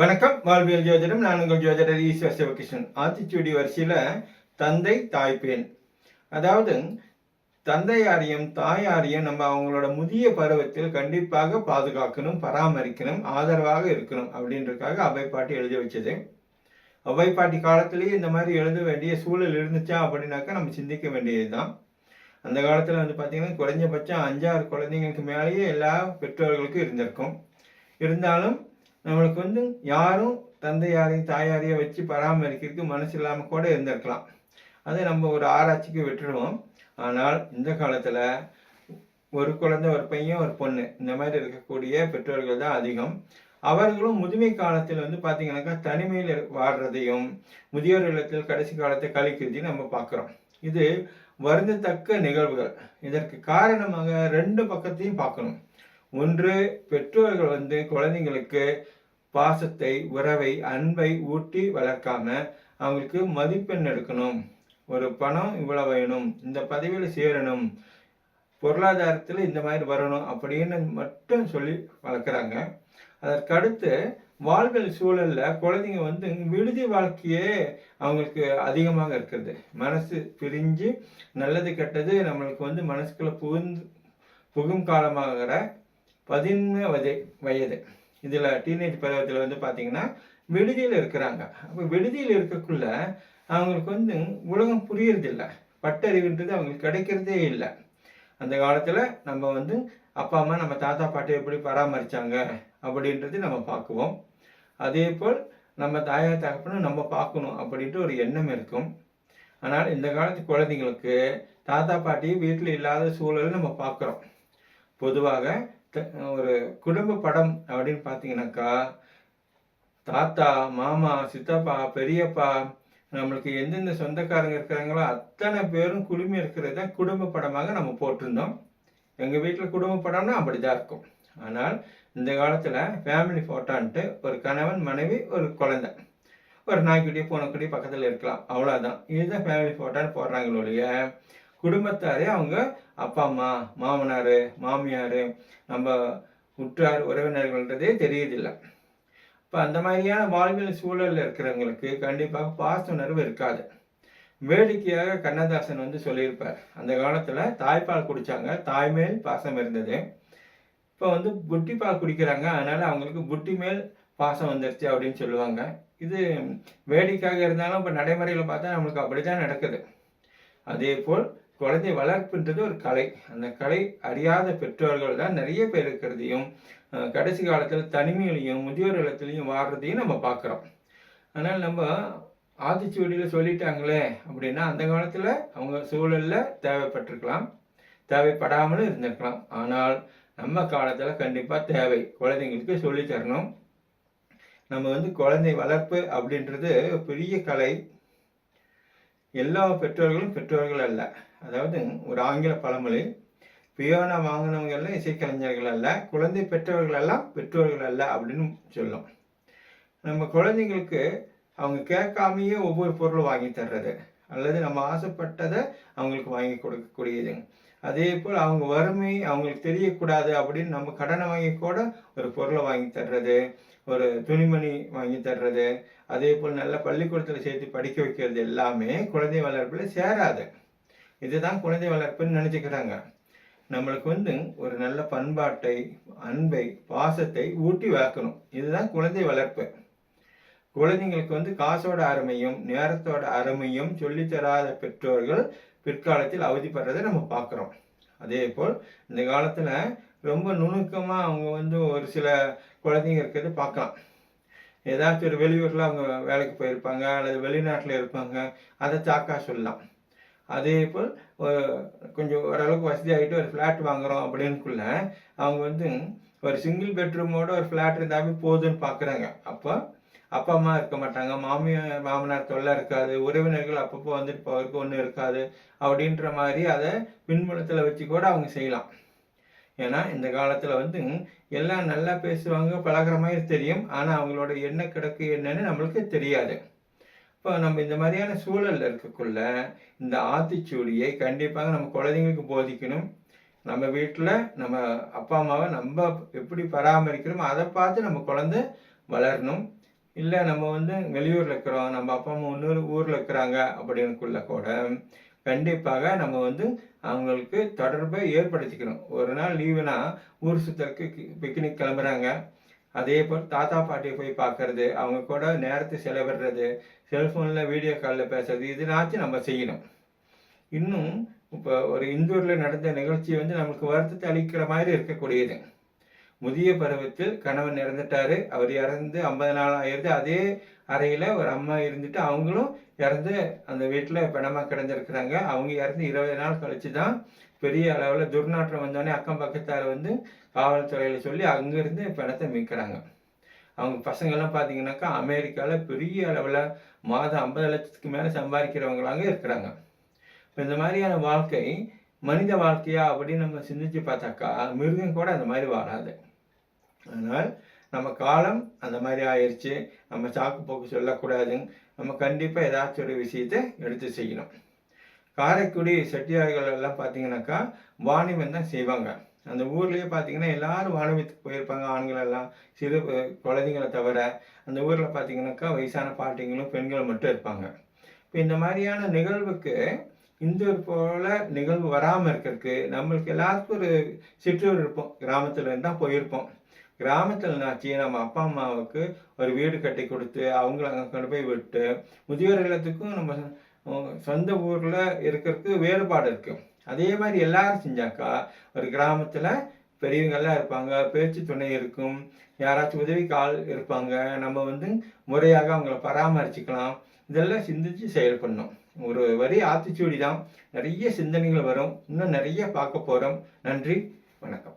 வணக்கம். வாழ்வியல் ஜோதிடம். நான் உங்கள் ஜோதிடர் ஈஸ்வர் சிவகிருஷ்ணன். ஆத்திச்சூடி வரிசையில் தந்தை தாய்ப்பேன் அதாவது தந்தையாரையும் தாயாரையும் நம்ம அவங்களோட முதிய பருவத்தில் கண்டிப்பாக பாதுகாக்கணும் பராமரிக்கணும் ஆதரவாக இருக்கணும் அப்படின்றதுக்காக அவைப்பாட்டி பாட்டி எழுதி வச்சது. அவைப்பாட்டி பாட்டி காலத்திலேயே இந்த மாதிரி எழுத வேண்டிய சூழல் இருந்துச்சா அப்படின்னாக்கா நம்ம சிந்திக்க வேண்டியது தான் அந்த காலத்தில் வந்து பார்த்தீங்கன்னா குறைஞ்சபட்சம் அஞ்சாறு குழந்தைங்களுக்கு மேலேயே எல்லா பெற்றோர்களுக்கும் இருந்திருக்கும். இருந்தாலும் நம்மளுக்கு வந்து யாரும் தந்தையாரையும் தாயாரையும் வச்சு பராமரிக்கிறதுக்கு மனசு இல்லாமல் கூட இருந்திருக்கலாம். அதை நம்ம ஒரு ஆராய்ச்சிக்கு விட்டுருவோம். ஆனால் இந்த காலத்தில் ஒரு குழந்தை ஒரு பையன் ஒரு பொண்ணு இந்த மாதிரி இருக்கக்கூடிய பெற்றோர்கள் தான் அதிகம். அவர்களும் முதுமை காலத்தில் வந்து பார்த்தீங்கன்னாக்கா தனிமையில் வாடுறதையும் முதியோர் இல்லத்தில் கடைசி காலத்தை கழிக்கிறதையும் நம்ம பார்க்குறோம் இது வருந்தத்தக்க நிகழ்வுகள். இதற்கு காரணமாக ரெண்டு பக்கத்தையும் பார்க்கணும் ஒன்று பெற்றோர்கள் வந்து குழந்தைங்களுக்கு பாசத்தை உறவை அன்பை ஊட்டி வளர்க்காம அவங்களுக்கு மதிப்பெண் எடுக்கணும். ஒரு பணம் இவ்வளவு வேணும் இந்த பதவியில் சேரணும் பொருளாதாரத்தில் இந்த மாதிரி வரணும் அப்படின்னு மட்டும் சொல்லி வளர்க்குறாங்க. அதற்கடுத்து வாழ்வில் சூழலில் குழந்தைங்க வந்து விடுதி வாழ்க்கையே அவங்களுக்கு அதிகமாக இருக்கிறது. மனசு பிரிஞ்சு நல்லது கெட்டது நம்மளுக்கு வந்து மனசுக்குள்ளே புகுந்து புகும் காலமாகிற பதின்ம வயது வயது. இதில் டீனேஜ் பருவத்தில் வந்து பார்த்தீங்கன்னா விடுதியில் இருக்கிறாங்க. அப்போ விடுதியில் இருக்கக்குள்ள அவங்களுக்கு வந்து உலகம் புரியறதில்லை. பட்டறிவுன்றது அவங்களுக்கு கிடைக்கிறதே இல்லை. அந்த காலத்தில் நம்ம வந்து அப்பா அம்மா நம்ம தாத்தா பாட்டி எப்படி பராமரித்தாங்க அப்படின்றது நம்ம பார்க்குவோம். அதே போல் நம்ம தாயார் தகப்பனும் நம்ம பார்க்கணும் அப்படின்ட்டு ஒரு எண்ணம் இருக்கும். ஆனால் இந்த காலத்து குழந்தைங்களுக்கு தாத்தா பாட்டி வீட்டில் இல்லாத சூழல் நம்ம பார்க்குறோம். பொதுவாக ஒரு குடும்ப படம் அப்படின்னு பார்த்தீங்கன்னாக்கா தாத்தா மாமா சித்தப்பா பெரியப்பா நம்மளுக்கு எந்தெந்த சொந்தக்காரங்க இருக்கிறாங்களோ அத்தனை பேரும் குடுமி இருக்கிறது குடும்ப படமாக நம்ம போட்டிருந்தோம். எங்கள் வீட்டில் குடும்ப படம்னா அப்படி தான் இருக்கும். ஆனால் இந்த காலத்தில் ஃபேமிலி ஃபோட்டோன்ட்டு ஒரு கணவன் மனைவி ஒரு குழந்தை. ஒரு நாய்க்குட்டியோ பூனைக்குட்டியோ பக்கத்தில் இருக்கலாம். அவ்வளோதான் இதுதான் ஃபேமிலி ஃபோட்டோன்னு போடுறாங்களோ ஒழிய குடும்பத்தாரே அவங்க அப்பா அம்மா மாமனார் மாமியார் நம்ம உற்றார் உறவினர்கள்ன்றதே தெரியதில்லை. இப்போ அந்த மாதிரியான வாழ்வியல் சூழலில் இருக்கிறவங்களுக்கு கண்டிப்பாக பாச உணர்வு இருக்காது. வேடிக்கையாக கண்ணதாசன் வந்து சொல்லியிருப்பார். அந்த காலத்தில் தாய்ப்பால் குடித்தாங்க தாய்மேல் பாசம் இருந்தது. இப்போ வந்து புட்டி பால் குடிக்கிறாங்க. அதனால் அவங்களுக்கு புட்டி மேல் பாசம் வந்துருச்சு அப்படின்னு சொல்லுவாங்க. இது வேடிக்கையாக இருந்தாலும் இப்போ நடைமுறையில் பார்த்தா நம்மளுக்கு அப்படி தான் நடக்குது. அதே போல் குழந்தை வளர்ப்புன்றது ஒரு கலை. அந்த கலை அறியாத பெற்றோர்கள் தான் நிறைய பேர் இருக்கிறதையும் கடைசி காலத்தில் தனிமையிலையும் முதியோர் இடத்துலையும் வாழ்றதையும் நம்ம பார்க்குறோம். அதனால் நம்ம ஆதிச்சுவடியில் சொல்லிட்டாங்களே அப்படின்னா அந்த காலத்தில் அவங்க சூழலில் தேவைப்பட்டிருக்கலாம். தேவைப்படாமலும் இருந்திருக்கலாம். ஆனால் நம்ம காலத்தில் கண்டிப்பாக தேவை. குழந்தைங்களுக்கு சொல்லி தரணும் நம்ம வந்து குழந்தை வளர்ப்பு அப்படின்றது பெரிய கலை. எல்லா பெற்றோர்களும் பெற்றோர்கள் அல்ல. அதாவது ஒரு ஆங்கில பழமொழி பியோனா வாங்கினவங்க எல்லாம் இசைக்கலைஞர்கள் அல்ல குழந்தை பெற்றவர்கள் எல்லாம் பெற்றோர்கள் அல்ல அப்படின்னு சொல்லும். நம்ம குழந்தைங்களுக்கு அவங்க கேட்காமையே ஒவ்வொரு பொருளும் வாங்கி தர்றது அல்லது நம்ம ஆசைப்பட்டதை அவங்களுக்கு வாங்கி கொடுக்கக்கூடியது. அதே போல் அவங்க வறுமை அவங்களுக்கு தெரியக்கூடாது அப்படின்னு நம்ம கடனை வாங்கி கூட ஒரு பொருளை வாங்கி தர்றது ஒரு துணிமணி வாங்கி தர்றது அதே போல் நல்ல பள்ளிக்கூடத்தில் சேர்த்து படிக்க வைக்கிறது எல்லாமே குழந்தை வளர்ப்பில் சேராது. இதுதான் குழந்தை வளர்ப்புன்னு நினச்சிக்கிறாங்க. நம்மளுக்கு வந்து ஒரு நல்ல பண்பாட்டை அன்பை பாசத்தை ஊட்டி வளர்க்கணும். இதுதான் குழந்தை வளர்ப்பு. குழந்தைங்களுக்கு வந்து காசோட அருமையும் நேரத்தோட அருமையும் சொல்லித்தராத பெற்றோர்கள் பிற்காலத்தில் அவதிப்படுறதை நம்ம பார்க்குறோம். அதே போல் இந்த காலத்தில் ரொம்ப நுணுக்கமாக அவங்க வந்து ஒரு சில குழந்தைங்க இருக்கிறது பார்க்கலாம். ஏதாச்சும் ஒரு வெளியூரில் அவங்க வேலைக்கு போயிருப்பாங்க அல்லது வெளிநாட்டில் இருப்பாங்க அதை சாக்கா சொல்லலாம். அதே போல் ஒரு- கொஞ்சம் ஓரளவுக்கு வசதியாகிட்டு ஒரு ஃப்ளாட் வாங்குறோம் அப்படின்னுக்குள்ள அவங்க வந்து ஒரு சிங்கிள் பெட்ரூமோட ஒரு ஃப்ளாட் இருந்தாவே போதும்னு பார்க்குறாங்க. அப்போ அப்பா அம்மா இருக்க மாட்டாங்க. மாமியார் மாமனார் தொல்லை இருக்காது. உறவினர்கள் அப்பப்போ வந்துட்டு போகிறதுக்கு ஒன்றும் இருக்காது. அப்படின்ற மாதிரி அதை பின்புலத்தில் வச்சு கூட அவங்க செய்யலாம். ஏன்னா இந்த காலத்தில் வந்து எல்லாம் நல்லா பேசுவாங்க பழகுற மாதிரி தெரியும். ஆனால் அவங்களோட என்ன கிடக்கு என்னன்னு நம்மளுக்கு தெரியாது. இப்போ நம்ம இந்த மாதிரியான சூழலில் இருக்கக்குள்ள இந்த ஆத்திச்சூடியை கண்டிப்பாக நம்ம குழந்தைங்களுக்கு போதிக்கணும். நம்ம வீட்டில் நம்ம அப்பா அம்மாவை நம்ம எப்படி பராமரிக்கிறோமோ அதை பார்த்து நம்ம குழந்தை வளரணும். இல்லை நம்ம வந்து வெளியூரில் இருக்கிறோம். நம்ம அப்பா அம்மா இன்னொரு ஊரில் இருக்கிறாங்க அப்படின்னுக்குள்ள கூட கண்டிப்பாக நம்ம வந்து அவங்களுக்கு தொடர்பை ஏற்படுத்திக்கணும். ஒரு நாள் லீவுனா ஊர் சுத்தருக்கு பிக்னிக் கிளம்புறாங்க. அதே போல் தாத்தா பாட்டியை போய் பார்க்கறது அவங்க கூட நேரத்தை செலவிடுறது செல்ஃபோனில் வீடியோ காலில் பேசுறது இதனாச்சும் நம்ம செய்யணும். இன்னும் இப்போ ஒரு இந்தூரில் நடந்த நிகழ்ச்சி வந்து நம்மளுக்கு வருத்தத்தை அளிக்கிற மாதிரி இருக்கக்கூடியது. முதிய பருவத்தில் கணவன் இறந்துட்டாரு. அவர் இறந்து ஐம்பது நாள் ஆயிருது அதே அறையில் ஒரு அம்மா இருந்துட்டு அவங்களும் இறந்து அந்த வீட்டில் பிணமாக கிடந்திருக்கிறாங்க. அவங்க இறந்து இருபது நாள் கழிச்சு தான் பெரிய அளவில் துர்நாற்றம் வந்தோடனே அக்கம் பக்கத்தார் வந்து காவல்துறையில் சொல்லி அங்கேருந்து பிணத்தை மீட்கிறாங்க. அவங்க பசங்கள்லாம் பார்த்தீங்கன்னாக்கா அமெரிக்காவில் பெரிய அளவில் மாதம் ஐம்பது லட்சத்துக்கு மேலே சம்பாதிக்கிறவங்களாங்க இருக்கிறாங்க. இப்போ இந்த மாதிரியான வாழ்க்கை மனித வாழ்க்கையா அப்படின்னு நம்ம சிந்திச்சு பார்த்தாக்கா மிருகம் கூட அந்த மாதிரி வாழாது. அதனால் நம்ம காலம் அந்த மாதிரி ஆயிடுச்சு நம்ம சாக்கு போக்கு சொல்லக்கூடாது நம்ம கண்டிப்பாக ஏதாச்சும் ஒரு விஷயத்தை எடுத்து செய்யணும். காரைக்குடி செட்டியார்கள் எல்லாம் பார்த்தீங்கன்னாக்கா வாணிபம் தான் செய்வாங்க. அந்த ஊர்லேயே பார்த்தீங்கன்னா எல்லாரும் வாணிபத்துக்கு போயிருப்பாங்க. ஆண்கள் எல்லாம் சிறு குழந்தைங்களை தவிர அந்த ஊரில் பார்த்தீங்கன்னாக்கா வயசான பாட்டிங்களும் பெண்களும் மட்டும் இருப்பாங்க. இப்போ இந்த மாதிரியான நிகழ்வுக்கு இந்த போல நிகழ்வு வராமல் இருக்கிறதுக்கு நம்மளுக்கு எல்லாருக்கும் ஒரு சிற்றூர் இருப்போம். கிராமத்தில் இருந்தால் தான் போயிருப்போம். கிராமத்தில் நாச்சு நம்ம அப்பா அம்மாவுக்கு ஒரு வீடு கட்டி கொடுத்து அவங்கள அங்கே கொண்டு போய் விட்டு முதியோர் இல்லத்துக்கும் நம்ம சொந்த ஊரில் இருக்கிறதுக்கு வேறுபாடு இருக்கு. அதே மாதிரி எல்லாரும் செஞ்சாக்கா ஒரு கிராமத்தில் பெரியவங்கெல்லாம் இருப்பாங்க பேச்சு துணை இருக்கும் யாராச்சும் உதவிக்கு ஆள் இருப்பாங்க நம்ம வந்து முறையாக அவங்கள பராமரிச்சுக்கலாம். இதெல்லாம் சிந்திச்சு செயல்படணும். ஒரு வரி ஆத்திச்சூடி தான். நிறைய சிந்தனைகள் வரும். இன்னும் நிறைய பார்க்க போகிறோம் நன்றி வணக்கம்.